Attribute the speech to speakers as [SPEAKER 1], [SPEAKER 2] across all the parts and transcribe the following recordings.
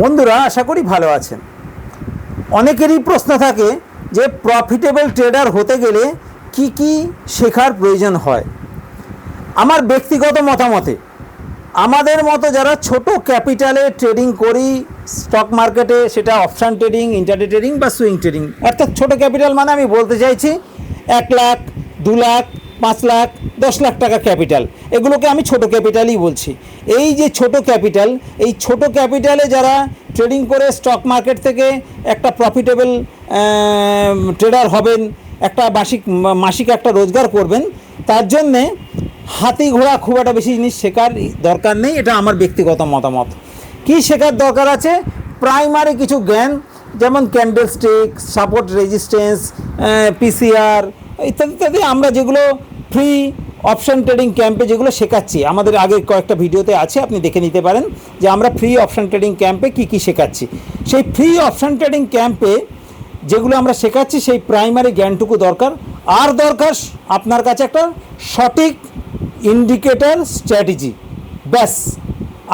[SPEAKER 1] বন্ধুরা, আশা করি ভালো আছেন। অনেকেরই প্রশ্ন থাকে যে প্রফিটেবল ট্রেডার হতে গেলে কি কি শেখার প্রয়োজন হয়। আমার ব্যক্তিগত মতামতে, আমাদের মতো যারা ছোট ক্যাপিটালে ট্রেডিং করি স্টক মার্কেটে সেটা অপশান ট্রেডিং ইন্টারডে ট্রেডিং বা সুইং ট্রেডিং অর্থাৎ ছোট ক্যাপিটাল মানে আমি বলতে চাইছি এক লাখ, দু লাখ পাঁচ লাখ, দশ লাখ টাকা ক্যাপিটাল। এগুলোকে আমি ছোট ক্যাপিটালই বলছি। এই যে ছোট ক্যাপিটাল, এই ছোট ক্যাপিটালে যারা ট্রেডিং করে স্টক মার্কেট থেকে একটা প্রফিটেবল ট্রেডার হবেন, একটা মাসিক মাসিক একটা রোজগার করবেন, তার জন্যে হাতি ঘোড়া খুব একটা বেশি জিনিস শেখার দরকার নেই, এটা আমার ব্যক্তিগত মতামত। কি শেখার দরকার আছে? প্রাইমারি কিছু জ্ঞান, যেমন candle stick support resistance PCR ইত্যাদি ইত্যাদি। আমরা যেগুলো ফ্রি অপশন ট্রেডিং ক্যাম্পে যেগুলো শেখাচ্ছি, আমাদের আগে কয়েকটা ভিডিওতে আছে, আপনি দেখে নিতে পারেন যে আমরা ফ্রি অপশন ট্রেডিং ক্যাম্পে কী কী শেখাচ্ছি। সেই ফ্রি অপশন ট্রেডিং ক্যাম্পে যেগুলো আমরা শেখাচ্ছি, সেই প্রাইমারি জ্ঞানটুকু দরকার। আর দরকার আপনার কাছে একটা সঠিক ইন্ডিকেটর স্ট্র্যাটেজি ব্যাস,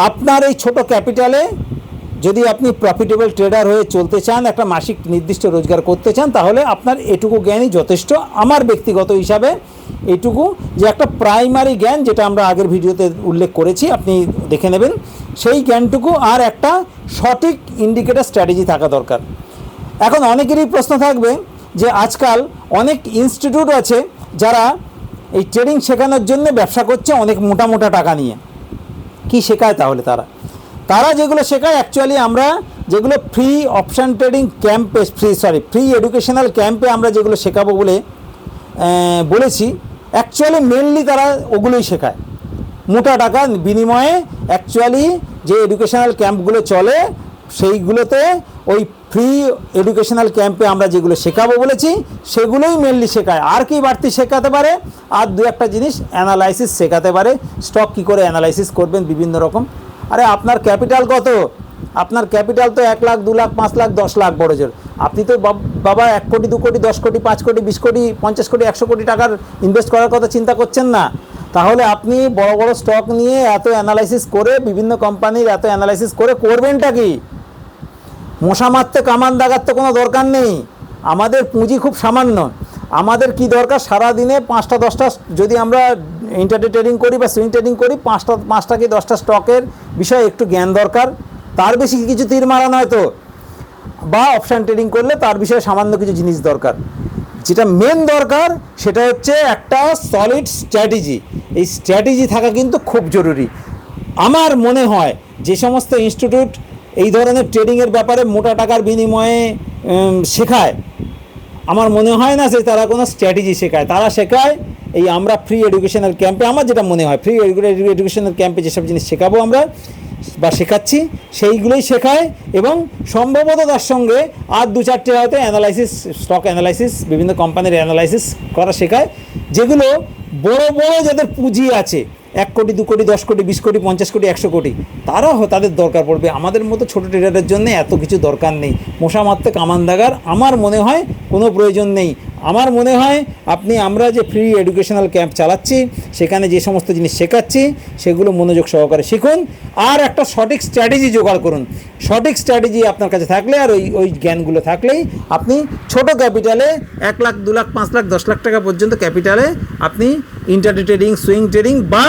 [SPEAKER 1] আপনার এই ছোট ক্যাপিটালে যদি আপনি প্রফিটেবল ট্রেডার হয়ে চলতে চান, একটা মাসিক নির্দিষ্ট রোজগার করতে চান, তাহলে আপনার এটুকু জ্ঞানই যথেষ্ট। আমার ব্যক্তিগত হিসাবে এইটুকু যে একটা প্রাইমারি জ্ঞান যেটা আমরা আগের ভিডিওতে উল্লেখ করেছি, আপনি দেখে নেবেন। সেই জ্ঞানটুকু আর একটা সঠিক ইন্ডিকেটার স্ট্র্যাটেজি থাকা দরকার। এখন অনেকেরই প্রশ্ন থাকবে যে আজকাল অনেক ইনস্টিটিউট আছে যারা এই ট্রেডিং শেখানোর জন্য ব্যবসা করছে অনেক মোটা মোটা টাকা নিয়ে। কি শেখায় তাহলে তারা? তারা যেগুলো শেখায় অ্যাকচুয়ালি আমরা যেগুলো ফ্রি অপশান ট্রেডিং ক্যাম্পে ফ্রি সরি ফ্রি এডুকেশনাল ক্যাম্পে আমরা যেগুলো শেখাবো বলে বলেছি অ্যাকচুয়ালি মেনলি তারা ওগুলোই শেখায়। মোটা টাকা বিনিময়ে অ্যাকচুয়ালি যে এডুকেশনাল ক্যাম্পগুলো চলে, সেইগুলোতে ওই ফ্রি এডুকেশনাল ক্যাম্পে আমরা যেগুলো শেখাবো বলেছি, সেগুলোই মেনলি শেখায়। আর কি বাড়তি শেখাতে পারে? আর দু একটা জিনিস অ্যানালাইসিস শেখাতে পারে। স্টক কী করে অ্যানালাইসিস করবেন বিভিন্ন রকম। আরে আপনার ক্যাপিটাল কত? আপনার ক্যাপিটাল তো এক লাখ, দু লাখ, পাঁচ লাখ, দশ লাখ বড় জোর। আপনি তো বাব- এক কোটি, দু কোটি, দশ কোটি, পাঁচ কোটি, বিশ কোটি, পঞ্চাশ কোটি, একশো কোটি টাকার ইনভেস্ট করার কথা চিন্তা করছেন না। তাহলে আপনি বড় বড় স্টক নিয়ে এত অ্যানালাইসিস করে বিভিন্ন কোম্পানির এত অ্যানালাইসিস করে করবেনটা কি? মশা মারতে, কামান দাগার তো কোনো দরকার নেই। আমাদের পুঁজি খুব সামান্য। আমাদের কি দরকার? সারা দিনে পাঁচটা, দশটা যদি আমরা ইন্টারডে ট্রেডিং করি বা সুইং ট্রেডিং করি, পাঁচটা পাঁচটা কি দশটা স্টকের বিষয়ে একটু জ্ঞান দরকার। তার বেশি কিছু তীর মারা নয় তো। বা অপশান ট্রেডিং করলে তার বিষয়ে সামান্য কিছু জিনিস দরকার। যেটা মেন দরকার, সেটা হচ্ছে একটা সলিড স্ট্র্যাটেজি এই স্ট্র্যাটেজি থাকা কিন্তু খুব জরুরি। আমার মনে হয় যে সমস্ত ইনস্টিটিউট এই ধরনের ট্রেডিংয়ের ব্যাপারে মোটা টাকার বিনিময়ে শেখায়। আমার মনে হয় না যে তারা কোনো স্ট্র্যাটেজি শেখায়। তারা শেখায় এই আমরা ফ্রি এডুকেশনাল ক্যাম্পে আমার যেটা মনে হয় ফ্রি এডুকেশনাল ক্যাম্পে যেসব জিনিস শেখাবো আমরা বা শেখাচ্ছি, সেইগুলোই শেখায় এবং সম্ভবত তার সঙ্গে আর দু চারটে হয়তো অ্যানালাইসিস স্টক অ্যানালাইসিস বিভিন্ন কোম্পানির অ্যানালাইসিস করা শেখায়, যেগুলো বড় বড় যাদের পুঁজি আছে, এক কোটি, দু কোটি, দশ কোটি, বিশ কোটি, পঞ্চাশ কোটি, একশো কোটি তারা তাদের দরকার পড়বে। আমাদের মতো ছোটো ট্রেডারের জন্য এত কিছু দরকার নেই। মশা মারতে কামান দাগার, আমার মনে হয় কোনো প্রয়োজন নেই। আমার মনে হয় আপনি, আমরা যে ফ্রি এডুকেশনাল ক্যাম্প চালাচ্ছি, সেখানে যে সমস্ত জিনিস শেখাচ্ছি, সেগুলো মনোযোগ সহকারে শিখুন। আর একটা সঠিক স্ট্র্যাটেজি জোগাড় করুন। সঠিক স্ট্র্যাটেজি আপনার কাছে থাকলে আর ওই ওই জ্ঞানগুলো থাকলেই আপনি ছোট ক্যাপিটালে এক লাখ, দু লাখ, পাঁচ লাখ, দশ লাখ টাকা পর্যন্ত ক্যাপিটালে আপনি ইন্টারডে ট্রেডিং সুইং ট্রেডিং বা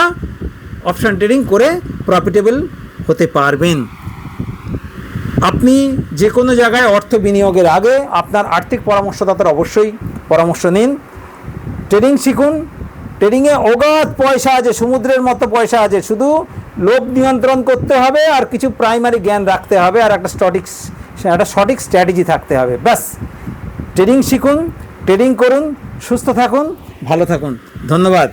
[SPEAKER 1] অপশান ট্রেডিং করে প্রফিটেবল হতে পারবেন। আপনি যে কোনো জায়গায় অর্থ বিনিয়োগের আগে আপনার আর্থিক পরামর্শদাতার অবশ্যই পরামর্শ নিন। ট্রেডিং শিখুন। ট্রেডিংয়ে অগাধ পয়সা আছে, সমুদ্রের মতো পয়সা আছে। শুধু লোভ নিয়ন্ত্রণ করতে হবে আর কিছু প্রাইমারি জ্ঞান রাখতে হবে আর একটা স্টটিক একটা সঠিক স্ট্র্যাটেজি থাকতে হবে। ব্যাস। ট্রেডিং শিখুন ট্রেডিং করুন, সুস্থ থাকুন, ভালো থাকুন। ধন্যবাদ।